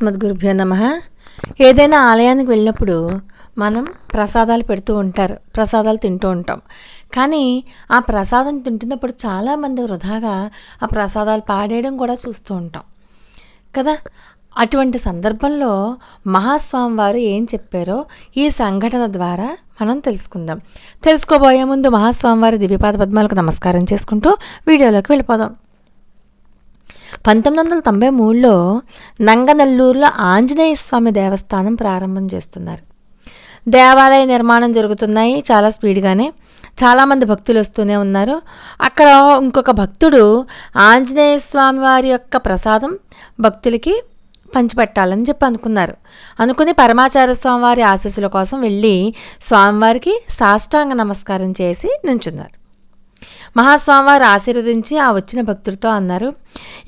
అస్మద్గురుభ్యో నమ. ఏదైనా ఆలయానికి వెళ్ళినప్పుడు మనం ప్రసాదాలు పెడుతూ ఉంటారు ప్రసాదాలు తింటూ ఉంటాం. కానీ ఆ ప్రసాదం తింటున్నప్పుడు చాలామంది వృధాగా ఆ ప్రసాదాలు పాడేయడం కూడా చూస్తూ ఉంటాం. కదా? అటువంటి సందర్భంలో మహాస్వామి వారు ఏం చెప్పారో ఈ సంఘటన ద్వారా మనం తెలుసుకుందాం. తెలుసుకోబోయే ముందు మహాస్వామి వారి దివ్యపాద పద్మాలకు నమస్కారం చేసుకుంటూ వీడియోలోకి వెళ్ళిపోదాం. పంతొమ్మిది వందల తొంభై మూడులో నంగనల్లూరులో ఆంజనేయ స్వామి దేవస్థానం ప్రారంభం చేస్తున్నారు. దేవాలయ నిర్మాణం జరుగుతున్నాయి చాలా స్పీడ్గానే. చాలామంది భక్తులు వస్తూనే ఉన్నారు. అక్కడ ఇంకొక భక్తుడు ఆంజనేయ స్వామి వారి యొక్క ప్రసాదం భక్తులకి పంచిపెట్టాలని చెప్పి అనుకున్నారు. అనుకుని పరమాచార్య స్వామివారి ఆశీస్సుల కోసం వెళ్ళి స్వామివారికి సాష్టాంగ నమస్కారం చేసి నుంచున్నారు. మహాస్వామివారు ఆశీర్వదించి ఆ వచ్చిన భక్తులతో అన్నారు.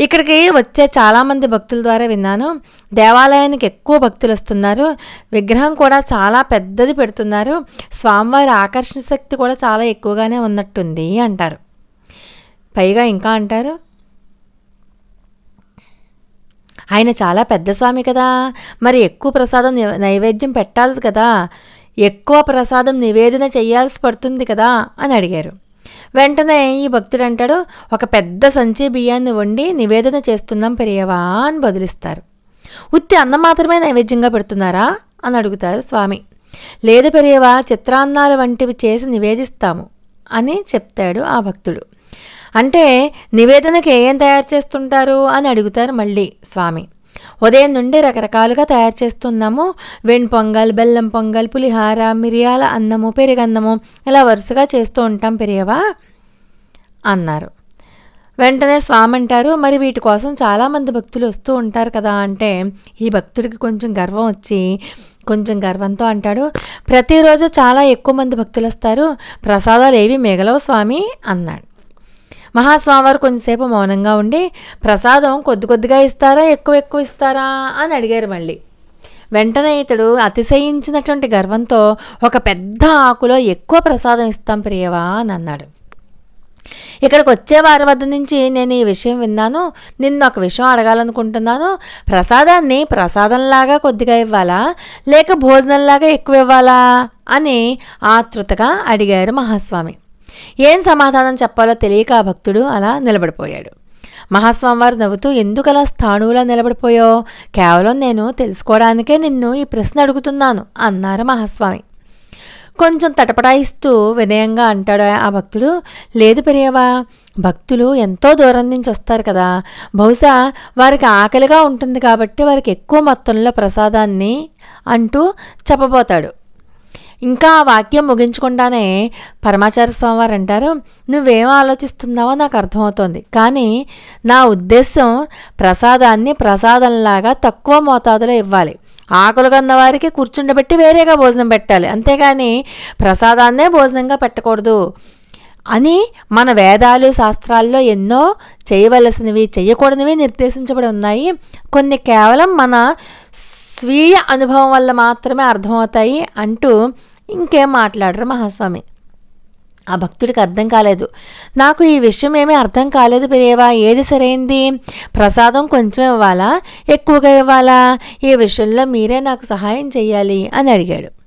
ఇక్కడికి వచ్చే చాలామంది భక్తుల ద్వారా విన్నాను. దేవాలయానికి ఎక్కువ భక్తులు వస్తున్నారు. విగ్రహం కూడా చాలా పెద్దది పెడుతున్నారు. స్వామివారి ఆకర్షణ శక్తి కూడా చాలా ఎక్కువగానే ఉన్నట్టుంది అంటారు. పైగా ఇంకా అంటారు ఆయన చాలా పెద్ద స్వామి కదా. మరి ఎక్కువ ప్రసాదం నైవేద్యం పెట్టాలి కదా. ఎక్కువ ప్రసాదం నివేదన చేయాల్సి పడుతుంది కదా అని అడిగారు. వెంటనే ఈ భక్తుడు అంటాడు ఒక పెద్ద సంచి బియ్యాన్ని వండి నివేదన చేస్తున్నాం పెరియవా అని బదులిస్తారు. ఉత్తి అన్నం మాత్రమే నైవేద్యంగా పెడుతున్నారా? అని అడుగుతారు స్వామి. లేదు పెరియవా చిత్రాన్నాలు వంటివి చేసి నివేదిస్తాము అని చెప్తాడు ఆ భక్తుడు. అంటే నివేదనకి ఏం తయారు చేస్తుంటారు? అని అడుగుతారు మళ్ళీ స్వామి. ఉదయం నుండి రకరకాలుగా తయారు చేస్తున్నాము. వెణ్ పొంగల్ బెల్లం పొంగల్ పులిహార మిరియాల అన్నము పెరుగన్నము ఇలా వరుసగా చేస్తూ ఉంటాం పెరియవా? అన్నారు. వెంటనే స్వామి అంటారు మరి వీటి కోసం చాలామంది భక్తులు వస్తూ ఉంటారు కదా అంటే ఈ భక్తుడికి కొంచెం గర్వం వచ్చి కొంచెం గర్వంతో అంటాడు ప్రతిరోజు చాలా ఎక్కువ మంది భక్తులు వస్తారు ప్రసాదాలు ఏవి మిగలవు స్వామి అన్నాడు. మహాస్వామివారు కొంచెంసేపు మౌనంగా ఉండి ప్రసాదం కొద్ది కొద్దిగా ఇస్తారా? ఎక్కువ ఎక్కువ ఇస్తారా? అని అడిగారు మళ్ళీ. వెంటనే ఇతడు అతిశయించినటువంటి గర్వంతో ఒక పెద్ద ఆకులో ఎక్కువ ప్రసాదం ఇస్తాం ప్రియవా అని అన్నాడు. ఇక్కడికి వచ్చే వారి వద్ద నుంచి నేను ఈ విషయం విన్నాను. నిన్ను ఒక విషయం అడగాలనుకుంటున్నాను. ప్రసాదాన్ని ప్రసాదంలాగా కొద్దిగా ఇవ్వాలా? లేక భోజనంలాగా ఎక్కువ ఇవ్వాలా? అని ఆతృతగా అడిగారు మహాస్వామి. ఏం సమాధానం చెప్పాలో తెలియక ఆ భక్తుడు అలా నిలబడిపోయాడు. మహాస్వామి వారు నవ్వుతూ ఎందుకలా స్థాణువులా నిలబడిపోయో? కేవలం నేను తెలుసుకోవడానికే నిన్ను ఈ ప్రశ్న అడుగుతున్నాను అన్నారు మహాస్వామి. కొంచెం తటపటాయిస్తూ వినయంగా అంటాడు ఆ భక్తుడు లేదు పెరియవా భక్తులు ఎంతో దూరం నుంచి వస్తారు కదా. బహుశా వారికి ఆకలిగా ఉంటుంది కాబట్టి వారికి ఎక్కువ మొత్తంలో ప్రసాదాన్ని అంటూ చెప్పబోతాడు. ఇంకా ఆ వాక్యం ముగించకుండానే పరమాచార్య స్వామివారు అంటారు నువ్వేం ఆలోచిస్తున్నావో నాకు అర్థమవుతోంది. కానీ నా ఉద్దేశం ప్రసాదాన్ని ప్రసాదంలాగా తక్కువ మోతాదులో ఇవ్వాలి. ఆకులు కన్న వారికి కూర్చుండబెట్టి వేరేగా భోజనం పెట్టాలి. అంతేగాని ప్రసాదాన్నే భోజనంగా పెట్టకూడదు అని మన వేదాలు శాస్త్రాల్లో ఎన్నో చేయవలసినవి చేయకూడనివి నిర్దేశించబడి ఉన్నాయి. కొన్ని కేవలం మన స్వీయ అనుభవం వల్ల మాత్రమే అర్థమవుతాయి అంటూ ఇంకేం మాట్లాడరు మహాస్వామి. ఆ భక్తుడికి అర్థం కాలేదు. నాకు ఈ విషయం ఏమీ అర్థం కాలేదు పెరియవా ఏది సరైంది? ప్రసాదం కొంచెం ఇవ్వాలా? ఎక్కువగా ఇవ్వాలా? ఈ విషయంలో మీరే నాకు సహాయం చేయాలి అని అడిగాడు.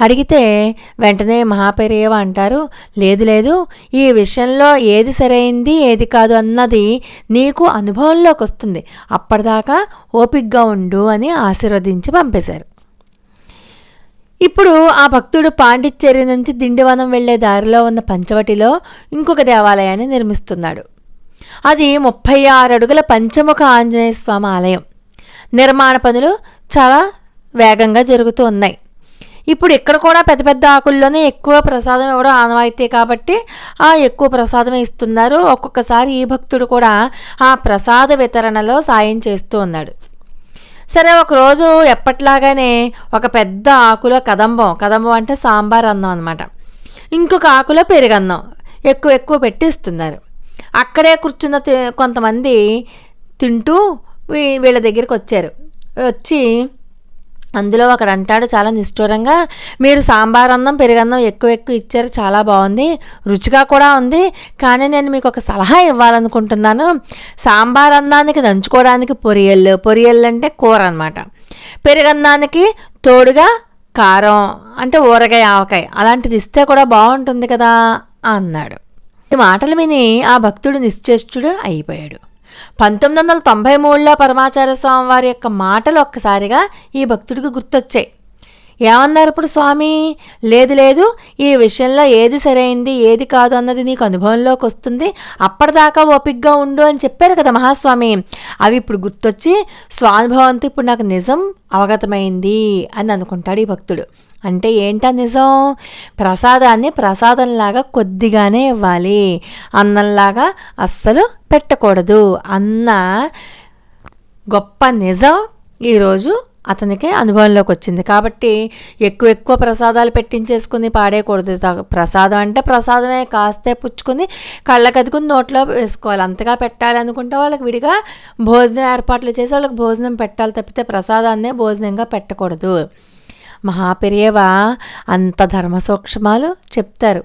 అడిగితే వెంటనే మహాపెరియవ అంటారు లేదు లేదు ఈ విషయంలో ఏది సరైంది ఏది కాదు అన్నది నీకు అనుభవంలోకి వస్తుంది. అప్పటిదాకా ఓపిగ్గా ఉండు అని ఆశీర్వదించి పంపేశారు. ఇప్పుడు ఆ భక్తుడు పాండిచ్చేరి నుంచి దిండివనం వెళ్ళే దారిలో ఉన్న పంచవటిలో ఇంకొక దేవాలయాన్ని నిర్మిస్తున్నాడు. అది ముప్పై ఆరు అడుగుల పంచముఖ ఆంజనేయ స్వామి ఆలయం. నిర్మాణ పనులు చాలా వేగంగా జరుగుతూ ఉన్నాయి. ఇప్పుడు ఇక్కడ కూడా పెద్ద పెద్ద ఆకుల్లోనే ఎక్కువ ప్రసాదం ఇవ్వడం ఆనవాయితీ కాబట్టి ఆ ఎక్కువ ప్రసాదమే ఇస్తున్నారు. ఒక్కొక్కసారి ఈ భక్తుడు కూడా ఆ ప్రసాద వితరణలో సాయం చేస్తూ ఉన్నాడు. సరే ఒకరోజు ఎప్పట్లాగానే ఒక పెద్ద ఆకులో కదంబం కదంబం అంటే సాంబార్ అన్నం అనమాట ఇంకొక ఆకులో పెరుగన్నం ఎక్కువ ఎక్కువ పెట్టి ఇస్తున్నారు అక్కడే కూర్చున్న కొంతమంది తింటూ వీళ్ళ దగ్గరికి వచ్చారు. వచ్చి అందులో ఒకడు అంటాడు చాలా నిష్ఠూరంగా మీరు సాంబార్ అన్నం పెరుగన్నం ఎక్కువ ఎక్కువ ఇచ్చారు చాలా బాగుంది రుచిగా కూడా ఉంది కానీ నేను మీకు ఒక సలహా ఇవ్వాలనుకుంటున్నాను. సాంబార్ అన్నానికి దంచుకోవడానికి పొరియళ్ళు పొరియళ్ళు అంటే కూర అనమాట పెరుగన్నానికి తోడుగా కారం అంటే ఊరగాయ ఆవకాయ అలాంటిది ఇస్తే కూడా బాగుంటుంది కదా అన్నాడు. ఈ మాటలు విని ఆ భక్తుడు నిశ్చేష్టుడు అయిపోయాడు. పంతొమ్మిది వందల తొంభై మూడులో పరమాచార్య స్వామి వారి యొక్క మాటలు ఒక్కసారిగా ఈ భక్తుడికి గుర్తొచ్చాయి. ఏమన్నారు ఇప్పుడు స్వామి? లేదు లేదు ఈ విషయంలో ఏది సరైంది ఏది కాదు అన్నది నీకు అనుభవంలోకి వస్తుంది. అప్పటిదాకా ఓపిగ్గా ఉండు అని చెప్పారు కదా మహాస్వామి. అవి ఇప్పుడు గుర్తొచ్చి స్వానుభవంతో ఇప్పుడు నాకు నిజం అవగతమైంది అని అనుకుంటాడు ఈ భక్తుడు. అంటే ఏంటా నిజం? ప్రసాదాన్ని ప్రసాదంలాగా కొద్దిగానే ఇవ్వాలి. అన్నంలాగా అస్సలు పెట్టకూడదు. అన్న గొప్ప నిజం ఈరోజు అతనికి అనుభవంలోకి వచ్చింది. కాబట్టి ఎక్కువ ఎక్కువ ప్రసాదాలు పెట్టించేసుకుని పాడేయకూడదు. త- ప్రసాదం అంటే ప్రసాదమే కాస్తే పుచ్చుకుని కళ్ళకదుకుని నోట్లో వేసుకోవాలి. అంతగా పెట్టాలి అనుకుంటే వాళ్ళకి విడిగా భోజనం ఏర్పాట్లు చేసి వాళ్ళకి భోజనం పెట్టాలి తప్పితే ప్రసాదాన్నే భోజనంగా పెట్టకూడదు. మహాపెరియవ అంత ధర్మ సూక్ష్మాలు చెప్తారు.